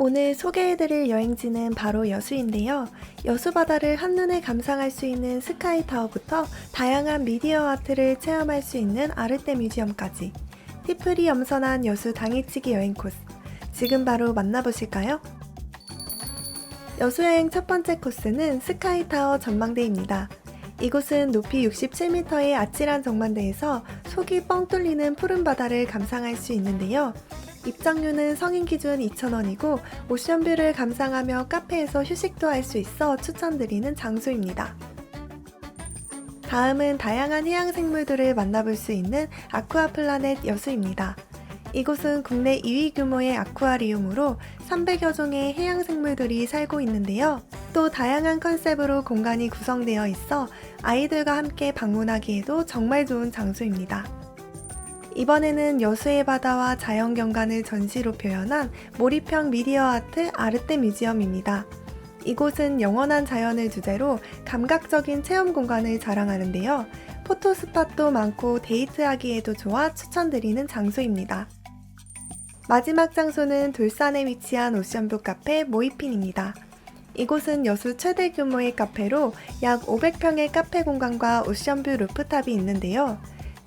오늘 소개해드릴 여행지는 바로 여수인데요. 여수 바다를 한눈에 감상할 수 있는 스카이타워부터 다양한 미디어 아트를 체험할 수 있는 아르떼 뮤지엄까지 티프리 염선한 여수 당일치기 여행 코스. 지금 바로 만나보실까요? 여수 여행 첫 번째 코스는 스카이타워 전망대입니다. 이곳은 높이 67m의 아찔한 전망대에서 속이 뻥 뚫리는 푸른 바다를 감상할 수 있는데요. 입장료는 성인 기준 2,000원이고 오션뷰를 감상하며 카페에서 휴식도 할 수 있어 추천드리는 장소입니다. 다음은 다양한 해양 생물들을 만나볼 수 있는 아쿠아플라넷 여수입니다. 이곳은 국내 2위 규모의 아쿠아리움으로 300여 종의 해양 생물들이 살고 있는데요. 또 다양한 컨셉으로 공간이 구성되어 있어 아이들과 함께 방문하기에도 정말 좋은 장소입니다. 이번에는 여수의 바다와 자연 경관을 전시로 표현한 몰입형 미디어 아트 아르떼 뮤지엄입니다. 이곳은 영원한 자연을 주제로 감각적인 체험 공간을 자랑하는데요. 포토 스팟도 많고 데이트하기에도 좋아 추천드리는 장소입니다. 마지막 장소는 돌산에 위치한 오션뷰 카페 모이핀입니다. 이곳은 여수 최대 규모의 카페로 약 500평의 카페 공간과 오션뷰 루프탑이 있는데요.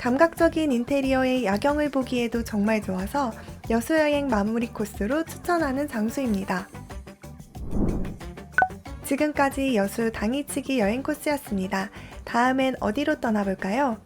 감각적인 인테리어의 야경을 보기에도 정말 좋아서 여수 여행 마무리 코스로 추천하는 장소입니다. 지금까지 여수 당이치기 여행 코스였습니다. 다음엔 어디로 떠나볼까요?